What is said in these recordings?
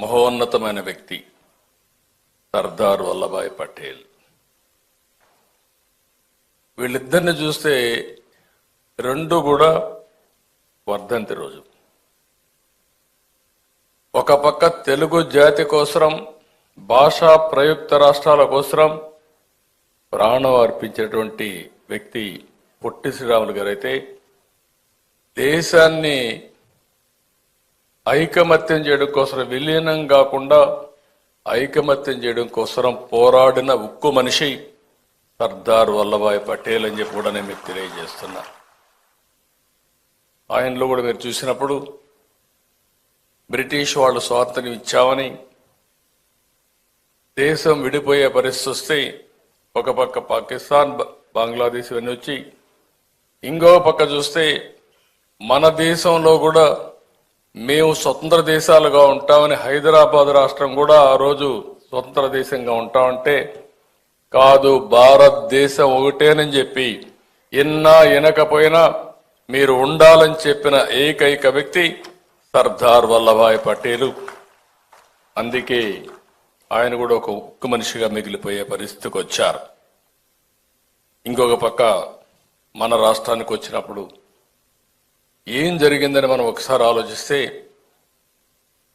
మహోన్నతమైన వ్యక్తి సర్దార్ వల్లభాయ్ పటేల్. వీళ్ళిద్దరిని చూస్తే రెండు కూడా వర్ధంతి రోజు. ఒక పక్క తెలుగు జాతి కోసరం భాషా ప్రయుక్త రాష్ట్రాల కోసరం ప్రాణం అర్పించేటువంటి వ్యక్తి పొట్టి శ్రీరాములు గారైతే దేశాన్ని ఐకమత్యం చేయడం కోసం విలీనం కాకుండా ఐకమత్యం చేయడం కోసం పోరాడిన ఉక్కు మనిషి సర్దార్ వల్లభాయ్ పటేల్ అని చెప్పి కూడా నేను మీకు తెలియజేస్తున్నా. ఆయనలో కూడా మీరు చూసినప్పుడు బ్రిటిష్ వాళ్ళు స్వాతంత్ర్యం ఇచ్చామని దేశం విడిపోయే పరిస్థితి వస్తే ఒక పక్క పాకిస్తాన్ బంగ్లాదేశ్ ఇవన్నీ వచ్చి ఇంకో పక్క చూస్తే మన దేశంలో కూడా మేము స్వతంత్ర దేశాలుగా ఉంటామని హైదరాబాద్ రాష్ట్రం కూడా ఆ రోజు స్వతంత్ర దేశంగా ఉంటామంటే కాదు భారతదేశం ఒకటేనని చెప్పి ఎన్నా ఎనకపోయినా మీరు ఉండాలని చెప్పిన ఏకైక వ్యక్తి సర్దార్ వల్లభాయ్ పటేలు. అందుకే ఆయన కూడా ఒక ఉక్కు మనిషిగా మిగిలిపోయే పరిస్థితికి వచ్చారు. ఇంకొక పక్క మన రాష్ట్రానికి వచ్చినప్పుడు ఏం జరిగిందని మనం ఒకసారి ఆలోచిస్తే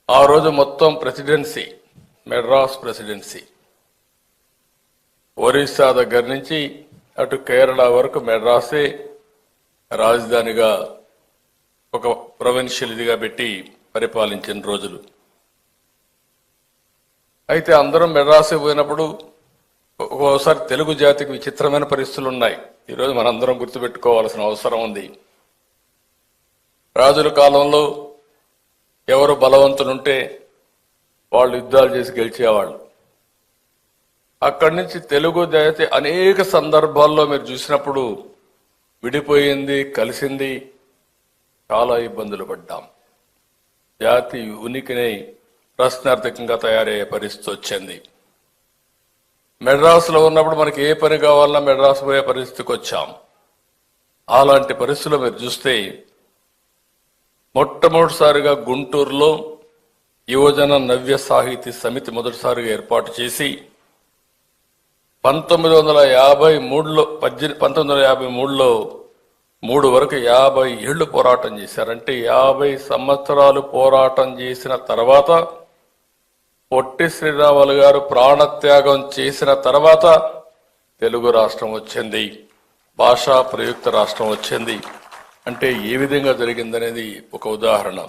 ఆ రోజు మొత్తం ప్రెసిడెన్సీ మెడ్రాస్ ప్రెసిడెన్సీ ఒరిస్సా దగ్గర నుంచి అటు కేరళ వరకు మెడ్రాసే రాజధానిగా ఒక ప్రొవిన్షియల్ ఇదిగా పెట్టి పరిపాలించిన రోజులు. అయితే అందరం మెడ్రాసే పోయినప్పుడు ఒక్కోసారి తెలుగు జాతికి విచిత్రమైన పరిస్థితులు ఉన్నాయి. ఈరోజు మనందరం గుర్తుపెట్టుకోవాల్సిన అవసరం ఉంది. రాజుల కాలంలో ఎవరు బలవంతులుంటే వాళ్ళు యుద్ధాలు చేసి గెలిచేవాళ్ళు. అక్కడి నుంచి తెలుగు జాతి అనేక సందర్భాల్లో మీరు చూసినప్పుడు విడిపోయింది కలిసింది చాలా ఇబ్బందులు పడ్డాం. జాతి ఉనికిని ప్రశ్నార్థకంగా తయారయ్యే పరిస్థితి వచ్చింది. మెడ్రాస్లో ఉన్నప్పుడు మనకి ఏ పని కావాలన్నా మెడ్రాస్ పోయే పరిస్థితికి వచ్చాం. అలాంటి పరిస్థితులు మీరు చూస్తే మొట్టమొదటిసారిగా గుంటూరులో యువజన నవ్య సాహితీ సమితి మొదటిసారిగా ఏర్పాటు చేసి పంతొమ్మిది వందల యాభై మూడులో పద్దెనిమిది పంతొమ్మిది వందల యాభై మూడులో మూడు వరకు యాభై ఏళ్ళు పోరాటం చేశారంటే యాభై సంవత్సరాలు పోరాటం చేసిన తర్వాత పొట్టి శ్రీరాములు గారు ప్రాణత్యాగం చేసిన తర్వాత తెలుగు రాష్ట్రం వచ్చింది భాషా ప్రయుక్త రాష్ట్రం వచ్చింది. అంటే ఏ విధంగా జరిగిందనేది ఒక ఉదాహరణ.